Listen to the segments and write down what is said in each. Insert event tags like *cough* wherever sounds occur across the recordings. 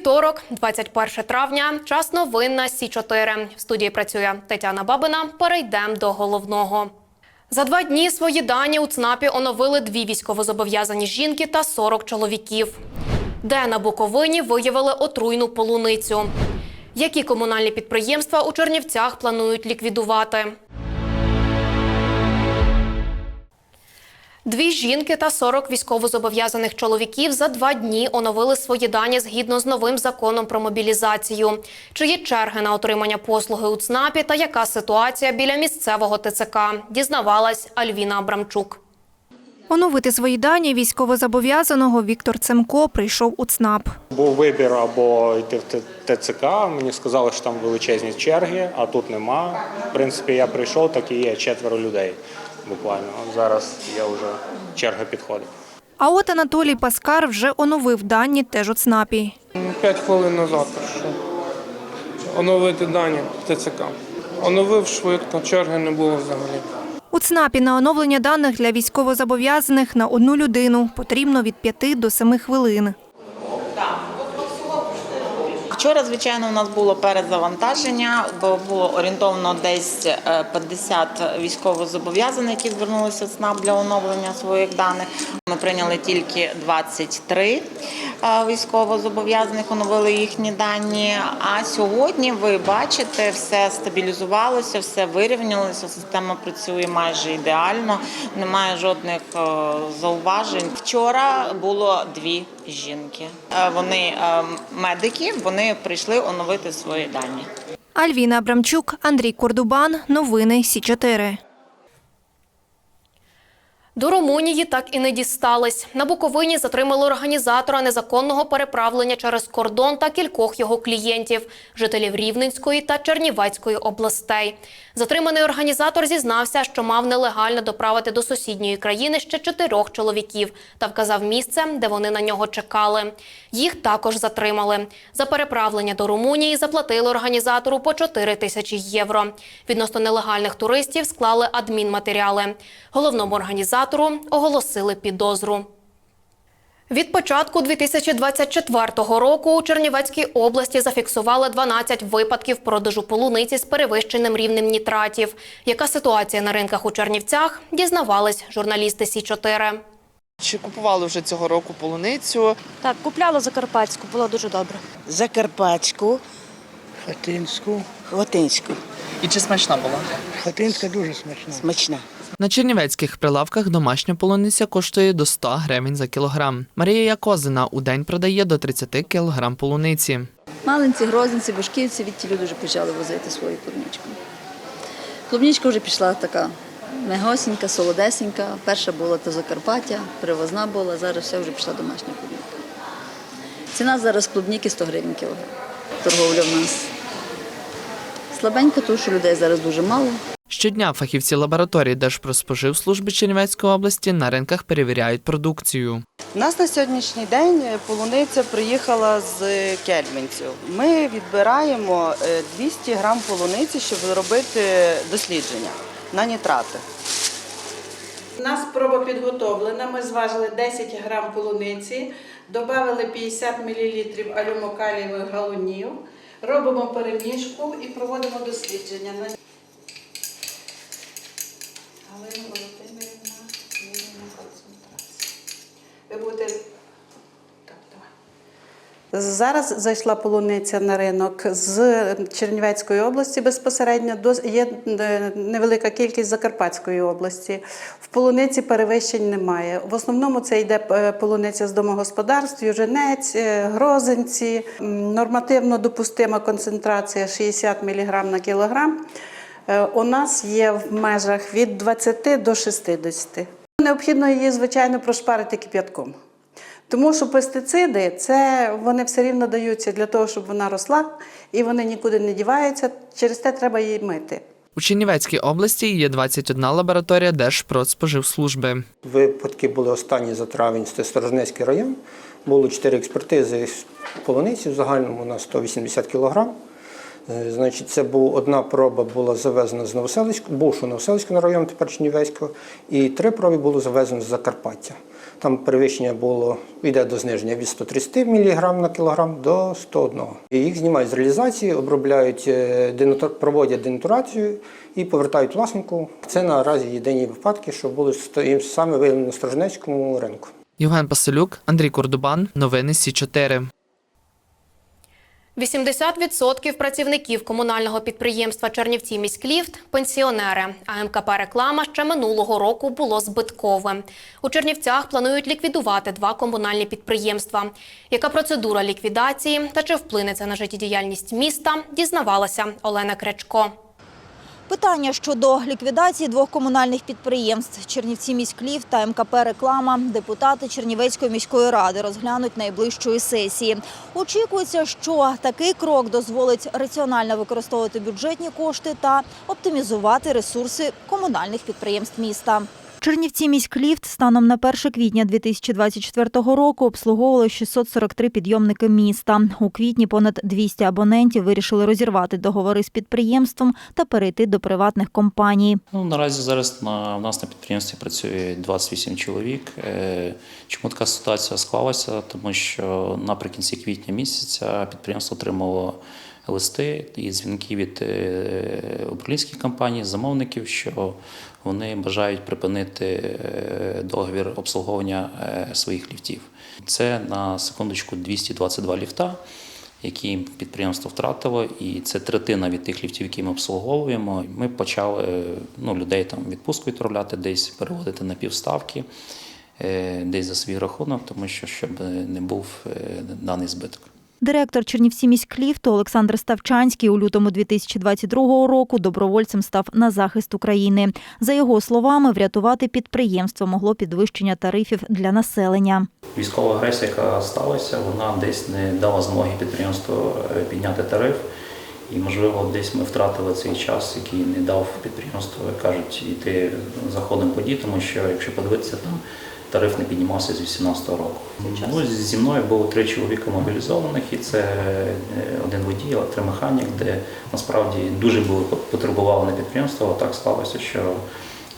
Вівторок, 21 травня, час новин на Сі 4 В студії працює Тетяна Бабина. Перейдемо до головного. За два дні свої дані у ЦНАПі оновили дві військовозобов'язані жінки та 40 чоловіків. Де на Буковині виявили отруйну полуницю. Які комунальні підприємства у Чернівцях планують ліквідувати? Дві жінки та 40 військовозобов'язаних чоловіків за два дні оновили свої дані згідно з новим законом про мобілізацію. Чи є черги на отримання послуги у ЦНАПі та яка ситуація біля місцевого ТЦК? Дізнавалась Альвіна Абрамчук. Оновити свої дані військовозобов'язаного Віктор Цемко прийшов у ЦНАП. Був вибір або йти в ТЦК. Мені сказали, що там величезні черги, а тут нема. В принципі, я прийшов, так і є четверо людей. Буквально От зараз я вже черга підходить. А от Анатолій Паскар вже оновив дані теж у ЦНАПі. П'ять хвилин назад прийшов. Оновити дані ТЦК. Оновив швидко, черги не було взагалі. У ЦНАПі на оновлення даних для військовозобов'язаних на одну людину потрібно від 5 до 7 хвилин. Вчора, звичайно, у нас було перезавантаження, бо було орієнтовно десь е, 50 військовозобов'язаних, які звернулися в СНАП для оновлення своїх даних. Ми прийняли тільки 23 е, військовозобов'язаних, оновили їхні дані. А сьогодні ви бачите, все стабілізувалося, все вирівнялося. Система працює майже ідеально, немає жодних е, зауважень. Вчора було дві жінки. Вони медики, вони прийшли оновити свої дані. Альвіна Абрамчук, Андрій Кордубан. Новини Сі 4 До Румунії так і не дістались. На Буковині затримали організатора незаконного переправлення через кордон та кількох його клієнтів, жителів Рівненської та Чернівецької областей. Затриманий організатор зізнався, що мав нелегально доправити до сусідньої країни ще чотирьох чоловіків та вказав місце, де вони на нього чекали. Їх також затримали. За переправлення до Румунії заплатили організатору по 4 тисячі євро. Відносно нелегальних туристів склали адмінматеріали. Головному організатору оголосили підозру. Від початку 2024 року у Чернівецькій області зафіксували 12 випадків продажу полуниці з перевищеним рівнем нітратів. Яка ситуація на ринках у Чернівцях? Дізнавались журналісти Сі 4 Чи купували вже цього року полуницю? Так, купляла закарпатську, було дуже добре. Закарпатську, Хатинську. Латинську. І чи смачна була? Хатинська дуже смачна. Смачна. На чернівецьких прилавках домашня полуниця коштує до 100 гривень за кілограм. Марія Якозина у день продає до 30 кілограм полуниці. Малинці, грозинці, башківці відтілю дуже почали возити свою клубничку. Клубничка вже пішла така мегосінька, солодесенька. Перша була то Закарпаття, привозна була, зараз все вже пішла домашня клубніка. Ціна зараз клубніки 100 гривень кілограм. Торговля в нас слабенька, тому що людей зараз дуже мало. Щодня фахівці лабораторії Держпродспоживслужби Чернівецької області на ринках перевіряють продукцію. У нас на сьогоднішній день полуниця приїхала з Кельменців. Ми відбираємо е, 200 грам полуниці, щоб зробити дослідження на нітрати. У нас проба підготовлена. Ми зважили 10 грам полуниці, додали 50 мл алюмокалієвих галунів, робимо перемішку і проводимо дослідження. На- Галина Володимирівна, міряємо концентрацію. Ви будете. Зараз зайшла полуниця на ринок з Чернівецької області безпосередньо. Є е, невелика кількість Закарпатської області. В полуниці перевищень немає. В основному це йде е, полуниця з домогосподарств, южинець, е, грозинці. Нормативно допустима концентрація 60 мг на кілограм. Е, У нас є в межах від 20 до 60. Необхідно її, звичайно, прошпарити кип'ятком. Тому що пестициди це вони все рівно даються для того, щоб вона росла, і вони нікуди не діваються. Через те треба її мити. У Чернівецькій області є 21 лабораторія Держпродспоживслужби. Випадки були останні за травень, це Сторожнецький район. Було чотири експертизи з полуниці в загальному на 180 кілограм. Е, Значить, це був одна проба була завезена з Новоселицького, бувшого Новоселицького району, тепер Чернівецького, і три проби було завезено з Закарпаття. Там перевищення було йде до зниження від 130 мг на кілограм до 101. І їх знімають з реалізації, обробляють, е, денатур- проводять денатурацію і повертають власнику. Це наразі єдині випадки, що були саме виявлені на Сторожнецькому ринку. Євген Паселюк, Андрій Кордубан. Новини Сі 4 80% працівників комунального підприємства Чернівці міськліфт пенсіонери. А МКП реклама ще минулого року було збитковим. У Чернівцях планують ліквідувати два комунальні підприємства. Яка процедура ліквідації та чи вплине це на життєдіяльність міста? Дізнавалася Олена Крячко. Питання щодо ліквідації двох комунальних підприємств Чернівці міськлів та МКП Реклама депутати Чернівецької міської ради розглянуть найближчої сесії. Очікується, що такий крок дозволить раціонально використовувати бюджетні кошти та оптимізувати ресурси комунальних підприємств міста. Чернівці міськліфт станом на 1 квітня 2024 року обслуговували 643 підйомники міста. У квітні понад 200 абонентів вирішили розірвати договори з підприємством та перейти до приватних компаній. Ну, наразі зараз на, у нас на підприємстві працює 28 чоловік. Е, Чому така ситуація склалася? Тому що наприкінці квітня місяця підприємство отримало листи і дзвінки від е, управлінських компаній, замовників, що вони бажають припинити е, договір обслуговування е, своїх ліфтів. Це на секундочку 222 ліфта які підприємство втратило, і це третина від тих ліфтів, які ми обслуговуємо. Ми почали ну, людей там відпустку відправляти, десь переводити на півставки, десь за свій рахунок, тому що щоб не був даний збиток. Директор Чернівці міськліфту Олександр Ставчанський у лютому 2022 року добровольцем став на захист України. За його словами, врятувати підприємство могло підвищення тарифів для населення. Військова агресія, яка сталася, вона десь не дала змоги підприємству е, підняти тариф. І, можливо, десь ми втратили цей час, який не дав підприємству, кажуть, йти за ходом подій, тому що якщо подивитися, там тариф не піднімався з 2018 року. Ну, зі мною було три чоловіка мобілізованих, і це е, один водій, електромеханік, де насправді дуже було потребували на підприємство. Так склалося, що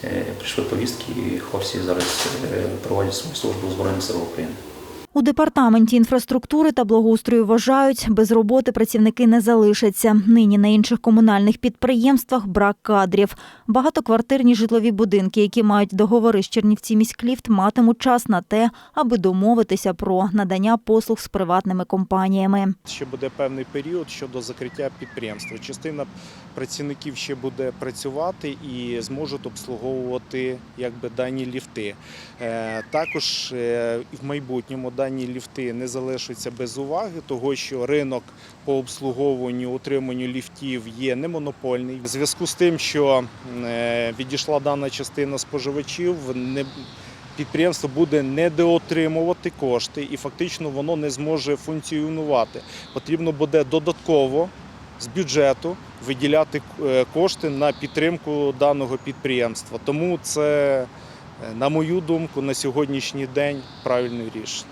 е, прийшли повістки, і хлопці зараз е, проводять свою службу в Збройних сил України. У департаменті інфраструктури та благоустрою вважають, без роботи працівники не залишаться. Нині на інших комунальних підприємствах брак кадрів. Багатоквартирні житлові будинки, які мають договори з Чернівці міськліфт, матимуть час на те, аби домовитися про надання послуг з приватними компаніями. Ще буде певний період щодо закриття підприємства. Частина працівників ще буде працювати і зможуть обслуговувати якби дані ліфти. Е, Також е, в майбутньому дані ліфти не залишаться без уваги, того що ринок по обслуговуванню утриманню ліфтів є не монопольний. В зв'язку з тим, що е, відійшла дана частина споживачів, не підприємство буде недоотримувати кошти і фактично воно не зможе функціонувати. Потрібно буде додатково з бюджету виділяти е, кошти на підтримку даного підприємства. Тому це, е, на мою думку, на сьогоднішній день правильне рішення.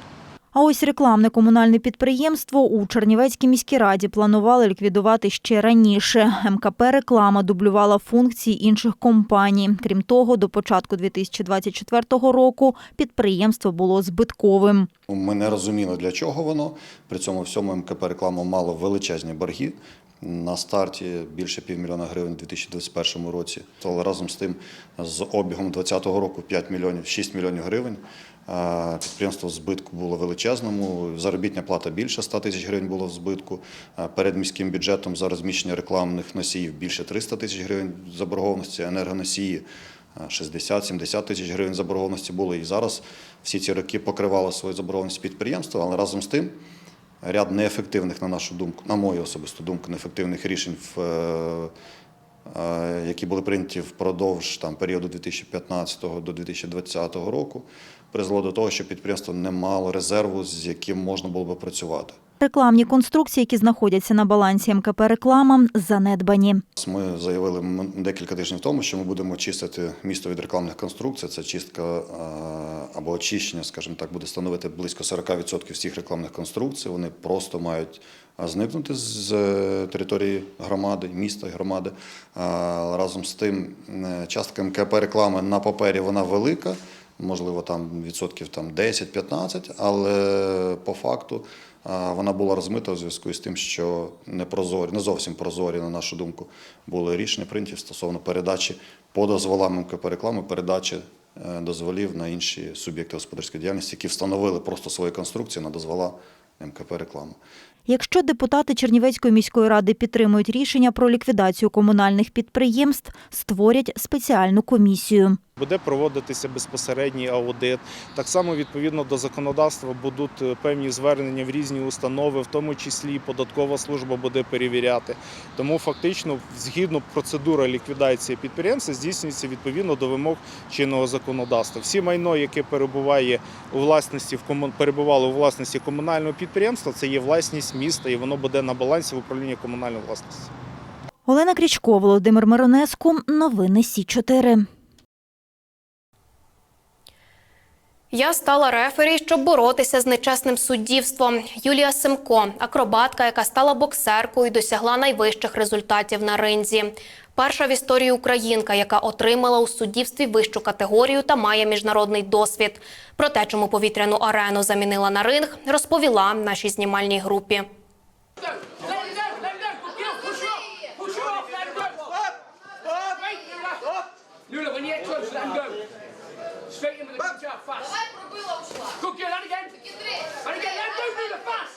А ось рекламне комунальне підприємство у Чернівецькій міській раді планували ліквідувати ще раніше. МКП реклама дублювала функції інших компаній. Крім того, до початку 2024 року підприємство було збитковим. Ми не розуміли, для чого воно. При цьому всьому МКП реклама мало величезні борги. На старті більше півмільйона гривень у 2021 році. Але разом з тим, з обігом 2020 року 5 мільйонів, 6 мільйонів гривень. Підприємство збитку було величезному. Заробітня плата більше 100 тисяч гривень було в збитку. Перед міським бюджетом за розміщення рекламних носіїв більше 300 тисяч гривень заборгованості, енергоносії. 60-70 тисяч гривень заборгованості було. І зараз всі ці роки покривало свою заборгованість підприємства, але разом з тим ряд неефективних, на нашу думку, на мою особисту думку, неефективних рішень, в, е, які були прийняті впродовж там, періоду 2015 до 2020 року, призвело до того, що підприємство не мало резерву, з яким можна було би працювати. Рекламні конструкції, які знаходяться на балансі МКП реклама, занедбані. Ми заявили декілька тижнів тому, що ми будемо чистити місто від рекламних конструкцій. Це чистка або очищення, скажімо так, буде становити близько 40% всіх рекламних конструкцій. Вони просто мають зникнути з е, території громади, міста і громади. Разом з тим, е, частка МКП реклами на папері вона велика. можливо, там відсотків там 10-15, але по факту вона була розмита у зв'язку з тим, що не прозорі, не зовсім прозорі, на нашу думку, були рішення прийняті стосовно передачі по дозволам МКП реклами, передачі е, дозволів на інші суб'єкти господарської діяльності, які встановили просто свої конструкції на дозвола МКП реклами. Якщо депутати Чернівецької міської ради підтримують рішення про ліквідацію комунальних підприємств, створять спеціальну комісію. Буде проводитися безпосередній аудит. Так само відповідно до законодавства будуть е, певні звернення в різні установи, в тому числі податкова служба буде перевіряти. Тому фактично, згідно процедура ліквідації підприємства, здійснюється відповідно до вимог чинного законодавства. Всі майно, яке перебуває у власності перебувало у власності комунального підприємства, це є власність міста, і воно буде на балансі в управлінні комунальної власності. Олена Крічко, Володимир Миронеску. Новини Сі 4 Я стала рефері, щоб боротися з нечесним суддівством. Юлія Семко, акробатка, яка стала боксеркою, і досягла найвищих результатів на ринзі. Перша в історії українка, яка отримала у суддівстві вищу категорію та має міжнародний досвід. Про те, чому повітряну арену замінила на ринг, розповіла нашій знімальній групі. Lula, Straight in with the good job, fast. Good girl, and again. And again, let him go, Lula, fast.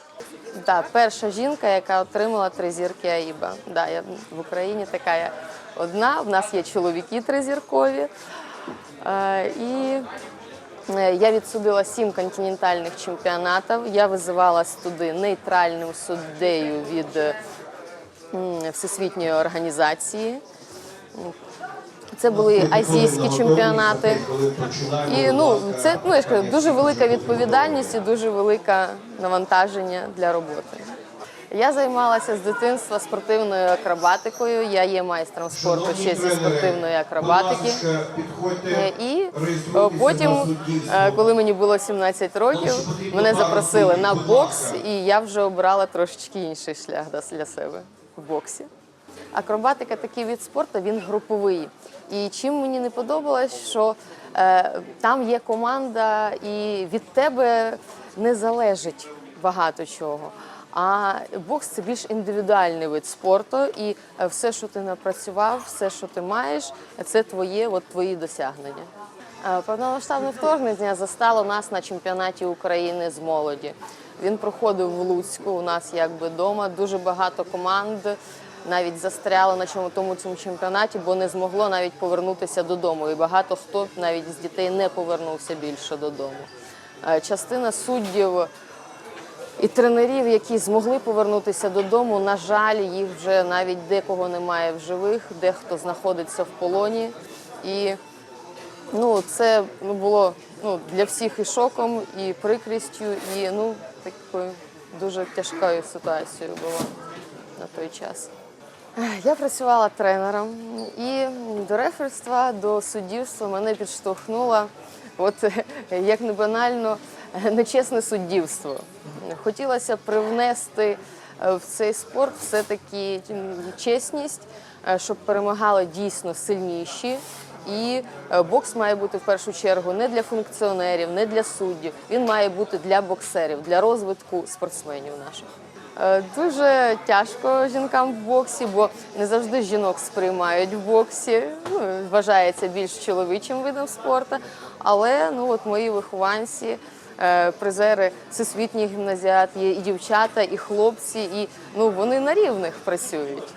Так, перша жінка, яка отримала три зірки Аїба. Да, я в Україні така я одна. В нас є чоловіки тризіркові. Е, І е, я відсудила сім континентальних чемпіонатів. Я визивалась туди нейтральним суддею від м, всесвітньої організації. Це були азійські чемпіонати. І ну, це ну, я ж кажу, дуже велика відповідальність і дуже велике навантаження для роботи. Я займалася з дитинства спортивною акробатикою. Я є майстром спорту ще зі спортивної акробатики. Е, І е, потім, е, коли мені було 17 років, мене запросили на бокс, і я вже обрала трошечки інший шлях для себе в боксі. Акробатика такий від спорту, він груповий. І чим мені не подобалось, що е, там є команда, і від тебе не залежить багато чого. А бокс це більш індивідуальний вид спорту, і е, все, що ти напрацював, все, що ти маєш, це твоє, от твої досягнення. Е, Повномасштабне вторгнення застало нас на чемпіонаті України з молоді. Він проходив в Луцьку. У нас якби вдома дуже багато команд навіть застряло на чому тому цьому чемпіонаті, бо не змогло навіть повернутися додому. І багато хто навіть з дітей не повернувся більше додому. Е, Частина суддів і тренерів, які змогли повернутися додому, на жаль, їх вже навіть декого немає в живих, дехто знаходиться в полоні. І ну, це ну, було ну, для всіх і шоком, і прикрістю, і ну, такою дуже тяжкою ситуацією було на той час. Я працювала тренером, і до реферства, до суддівства мене підштовхнуло, от *laughs* як не банально, *laughs* нечесне суддівство. Хотілося привнести е, в цей спорт все-таки чесність, е, щоб перемагали дійсно сильніші. І е, бокс має бути в першу чергу не для функціонерів, не для суддів. Він має бути для боксерів, для розвитку спортсменів наших. Е, Дуже тяжко жінкам в боксі, бо не завжди жінок сприймають в боксі. Ну, вважається більш чоловічим видом спорту. Але ну от мої вихованці, е, призери всесвітніх гімназіат, є і дівчата, і хлопці, і ну вони на рівних працюють.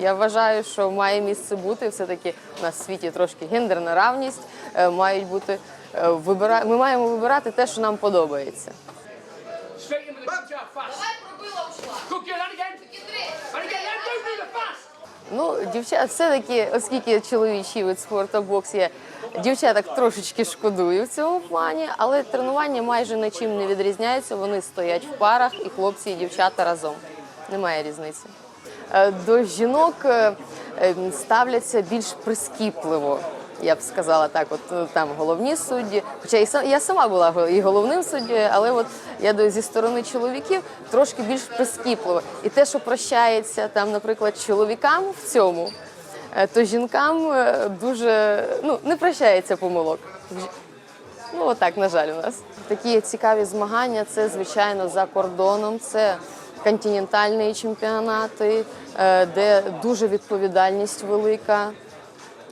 Я вважаю, що має місце бути все-таки у нас в світі трошки гендерна равність. е, Мають бути вибира... Ми маємо вибирати те, що нам подобається. Straight in with the good job, fast. Good girl, and again. And again, let him go, Lula, fast. Ну, дівчат, все-таки, оскільки чоловічий вид спорту бокс є, дівчаток трошечки шкодую в цьому плані, але тренування майже нічим не відрізняються. Вони стоять в парах, і хлопці, і дівчата разом. Немає різниці. Е, До жінок е, е, ставляться більш прискіпливо. Я б сказала так, от е, там головні судді. Хоча і я сама була і головним суддєю, але от я до- зі сторони чоловіків трошки більш прискіпливо. І те, що прощається там, наприклад, чоловікам в цьому, е, то жінкам е, дуже ну, не прощається помилок. Ну, отак, на жаль, у нас. Такі цікаві змагання це, звичайно, за кордоном. Це континентальні чемпіонати, де дуже відповідальність велика,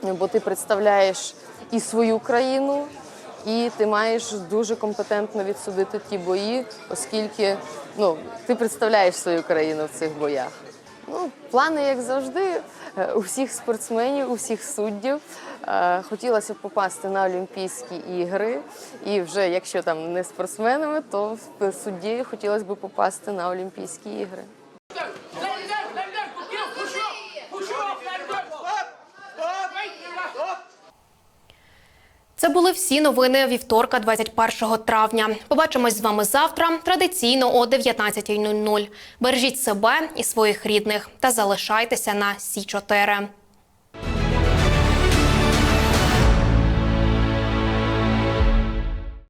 бо ти представляєш і свою країну, і ти маєш дуже компетентно відсудити ті бої, оскільки ну, ти представляєш свою країну в цих боях. Ну, плани, як завжди, е, у всіх спортсменів, у всіх суддів. Е, Хотілося б попасти на Олімпійські ігри. І вже якщо там не спортсменами, то суддєю хотілося б попасти на Олімпійські ігри. Це були всі новини вівторка, 21 травня. Побачимось з вами завтра, традиційно о 19.00. Бережіть себе і своїх рідних та залишайтеся на Сі 4